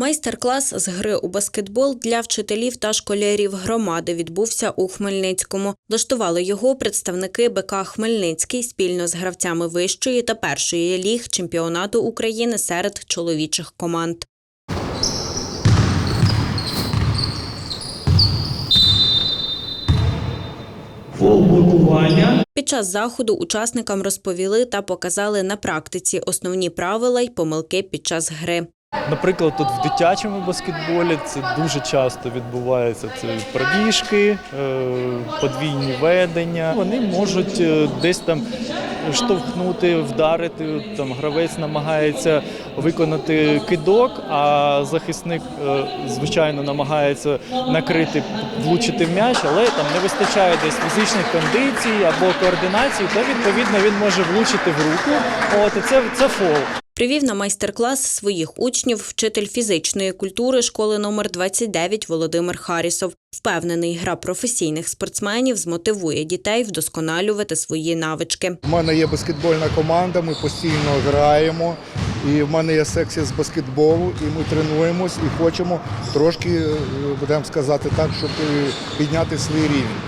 Майстер-клас з гри у баскетбол для вчителів та школярів громади відбувся у Хмельницькому. Влаштували його представники БК Хмельницький спільно з гравцями вищої та першої ліг чемпіонату України серед чоловічих команд. Під час заходу учасникам розповіли та показали на практиці основні правила й помилки під час гри. Наприклад, тут в дитячому баскетболі це дуже часто відбувається. Це пробіжки, е, подвійні ведення. Вони можуть е, десь там штовхнути, вдарити. Там гравець намагається виконати кидок, а захисник, е, звичайно, намагається накрити, влучити м'яч, але там не вистачає десь фізичних кондицій або координації, то відповідно він може влучити в руку. От і це, це фол. Привів на майстер-клас своїх учнів вчитель фізичної культури школи номер 29 Володимир Харісов. Впевнений, гра професійних спортсменів змотивує дітей вдосконалювати свої навички. У мене є баскетбольна команда, ми постійно граємо. І в мене є секція з баскетболу, і ми тренуємось і хочемо трошки, е, будемо сказати так, щоб підняти свій рівень.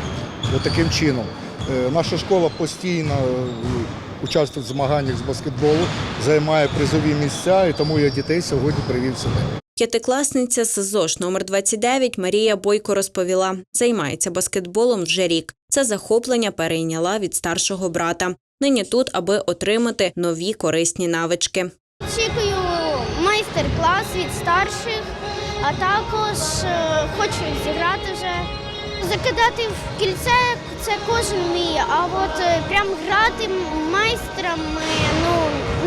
Таким чином. Е, Наша школа постійно е, участвує в змаганнях з баскетболу, займає призові місця, і тому я дітей сьогодні привів сюди. П'ятикласниця з ЗОШ номер 29 Марія Бойко розповіла, займається баскетболом вже рік. Це захоплення перейняла від старшого брата. Нині тут, аби отримати нові корисні навички. Очікую майстер-клас від старших, а також е, хочу зіграти вже. Закидати в кільце це кожен вміє, а от е, прям грати майстрами ну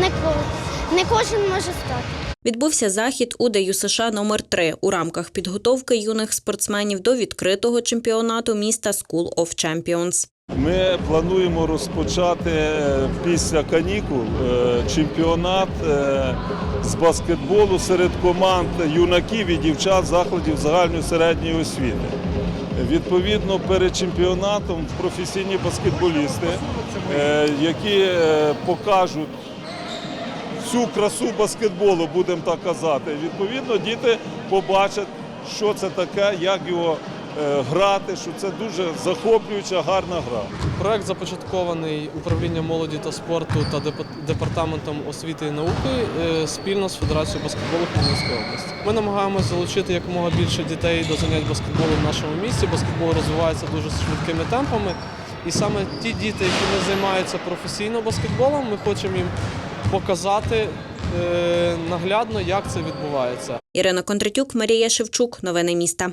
не, ко- не кожен може стати. Відбувся захід у ДЮСШ номер 3 у рамках підготовки юних спортсменів до відкритого чемпіонату міста School of Champions. Ми плануємо розпочати е, після канікул е, чемпіонат з баскетболу серед команд юнаків і дівчат закладів загальної середньої освіти. Відповідно, перед чемпіонатом професійні баскетболісти, е, які е, покажуть всю красу баскетболу, будемо так казати. Відповідно, діти побачать, що це таке, як його грати, що це дуже захоплююча, гарна гра. Проект започаткований управлінням молоді та спорту та депа- департаментом освіти і науки е, спільно з Федерацією баскетболу Хмельницької області. Ми намагаємося залучити якомога більше дітей до занять баскетболу в нашому місті. Баскетбол розвивається дуже швидкими темпами. І саме ті діти, які не займаються професійно баскетболом, ми хочемо їм показати е, наглядно, як це відбувається. Ірина Кондратюк, Марія Шевчук. Новини міста.